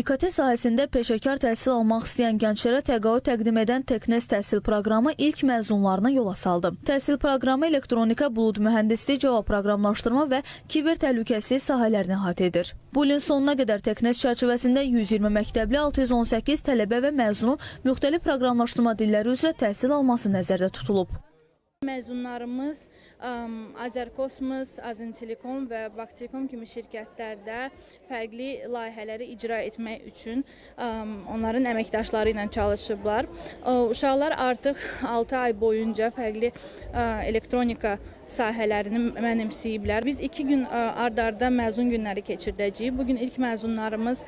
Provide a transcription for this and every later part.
İKT sahəsində peşəkar təhsil almaq istəyən gənclərə təqaüd təqdim edən Teknes təhsil proqramı ilk məzunlarına yola saldı. Təhsil proqramı elektronika, bulud mühəndisliyi, cavab proqramlaşdırma və kiber təhlükəsizlik sahələrini əhatə edir. Bu ilin sonuna qədər Teknes çərçivəsində 120 məktəbli 618 tələbə və məzunun müxtəlif proqramlaşdırma dilləri üzrə təhsil alması nəzərdə tutulub. Məzunlarımız Azərkosmos, Azintelekom və Baktekom kimi şirkətlərdə fərqli layihələri icra etmək üçün onların əməkdaşları ilə çalışıblar. Uşaqlar artıq 6 ay boyunca fərqli elektronika sahələrini mənimsəyiblər. Biz 2 gün ard-arda məzun günləri keçirdəcəyik. Bu gün ilk məzunlarımız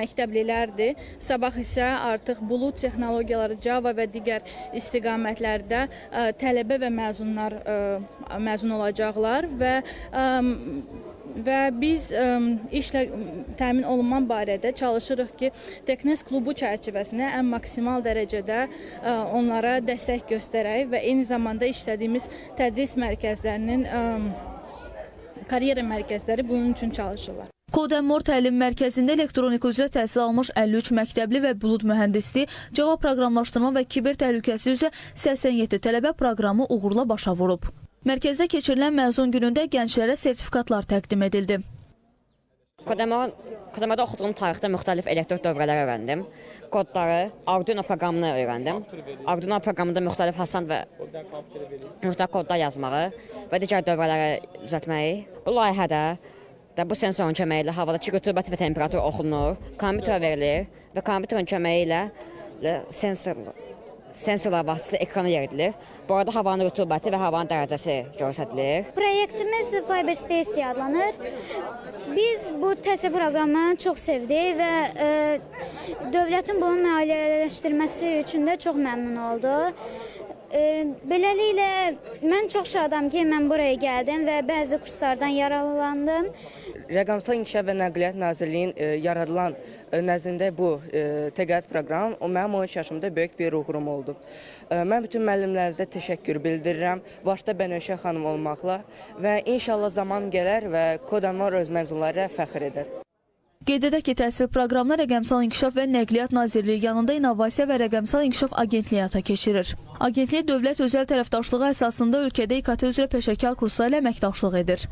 məktəblilərdir. Sabah isə artıq bulud texnologiyaları, Java və digər istiqamətlərdə tələbə və məzunlar ə, məzun olacaqlar və ə, və biz ə, işlə təmin olunma barədə çalışırıq ki, Teknes klubu çərçivəsində ən maksimal dərəcədə ə, onlara dəstək göstərək və eyni zamanda işlədiyimiz tədris mərkəzlərinin ə, karyera mərkəzləri bunun üçün çalışırlar. Kodemor təlim mərkəzində elektronika üzrə təhsil almış 53 məktəbli və bulud mühəndisliyi, cavab proqramlaşdırma və kiber təhlükəsi üzrə 87 tələbə proqramı uğurla başa vurub. Mərkəzdə keçirilən məzun günündə gənclərə sertifikatlar təqdim edildi. Kodemor, Kodemorda oxuduğum tarixdə müxtəlif elektrik dövrələr öyrəndim. Kodları, Arduino proqramını öyrəndim. Arduino proqramında müxtəlif hasand və müxtəlif kodlar yazmağı və digər dövrələri düzəltməyi. Bu layihədə də bu sensorun köməyi ilə havadakı rütubət və temperatur oxunur, kompüterə verilir və kompüterin köməyi ilə sensor sensorlar vasitəsilə ekrana yeridilir. Bu arada havanın rütubəti və havanın dərəcəsi göstərilir. Proyektimiz Fiberspace deyə adlanır. Biz bu təhsil proqramını çox sevdik və e, dövlətin bunu maliyyələşdirməsi üçün də çox məmnun olduq. Beləliklə mən çox şadam ki, mən buraya gəldim və bəzi kurslardan yararlandım. Rəqəmsal İnkişaf və Nəqliyyat Nazirliyinin yaradılan nəzdində bu təqaüd proqram o mənim 13 yaşımda böyük bir uğurum oldu. Mən bütün müəllimlərimizə təşəkkür bildirirəm, başda Bənövşə xanım olmaqla və inşallah zaman gələr və Kodanmor öz məzunları fəxr edər. Qeyd edək ki, təhsil proqramına Rəqəmsal İnkişaf və Nəqliyyat Nazirliyi yanında İnnovasiya və Rəqəmsal İnkişaf Agentliyi həyata keçirir. Agentlik dövlət özəl tərəfdaşlığı əsasında ölkədə İKT üzrə peşəkar kurslarla əməkdaşlıq edir.